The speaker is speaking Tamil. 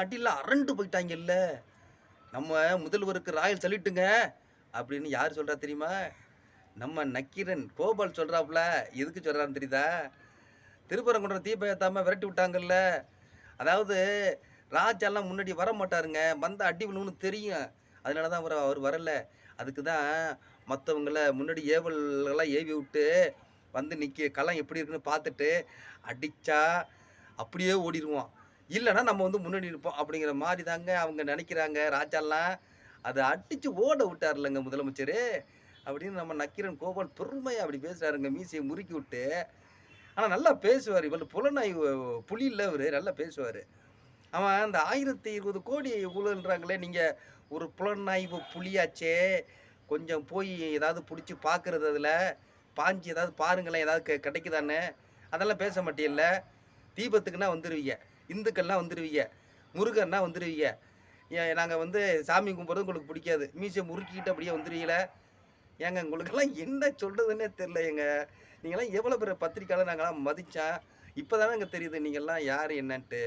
அடியில் அரண்டு போயிட்டாங்கல்ல நம்ம முதல்வருக்கு ராயல் சொல்லிட்டுங்க அப்படின்னு யார் சொல்கிறா தெரியுமா? நம்ம நக்கீரன் கோபால் சொல்கிறாப்புல எதுக்கு சொல்கிறான்னு தெரியுதா? திருப்பரங்குன்றம் தீபம் ஏற்றாமல் விரட்டி விட்டாங்கல்ல. அதாவது ராஜாலாம் முன்னாடி வர மாட்டாருங்க வந்தால் அடி விழுன்னு தெரியும். அதனால தான் அவர் அவர் வரல. அதுக்கு தான் மற்றவங்கள முன்னாடி ஏவலெல்லாம் ஏவி விட்டு வந்து நிற்க களம் எப்படி இருக்குன்னு பார்த்துட்டு அடித்தா அப்படியே ஓடிடுவோம் இல்லைன்னா நம்ம வந்து முன்னாடி இருப்போம் அப்படிங்கிற மாதிரி தாங்க அவங்க நினைக்கிறாங்க. ராஜாலாம் அதை அடித்து ஓட விட்டார்லங்க முதலமைச்சர் அப்படின்னு நம்ம நக்கீரன் கோபால் பெருமையாக அப்படி பேசுகிறாருங்க மீசையை முறுக்கி விட்டு. ஆனால் நல்லா பேசுவார். இவர் புலனாய் புலி இல்லை அவர் நல்லா பேசுவார். அவன் அந்த ஆயிரத்தி இருபது கோடி ஊழல்ன்றாங்களே நீங்கள் ஒரு புலனாய்வு புலியாச்சே. கொஞ்சம் போய் ஏதாவது பிடிச்சி பார்க்குறது அதில். பாஞ்சு ஏதாவது பாருங்களேன் ஏதாவது க கிடைக்குதானே அதெல்லாம் பேச மாட்டீல்ல தீபத்துக்குன்னா வந்துடுவீங்க இந்துக்கள்லாம் வந்துடுவீங்க முருகன்னா வந்துடுவீங்க நாங்கள் வந்து சாமி கும்பிட்றது உங்களுக்கு பிடிக்காது. மீசை முறுக்கிக்கிட்டு அப்படியே வந்துடுவீங்கள ஏங்க உங்களுக்கெல்லாம் என்ன சொல்கிறதுன்னே தெரில ஏங்க நீங்களாம் எவ்வளோ பேர் பத்திரிக்கையாளர் நாங்களாம் மதித்தா இப்போ தானே தெரியுது நீங்கள்லாம் யார் என்னன்ட்டு.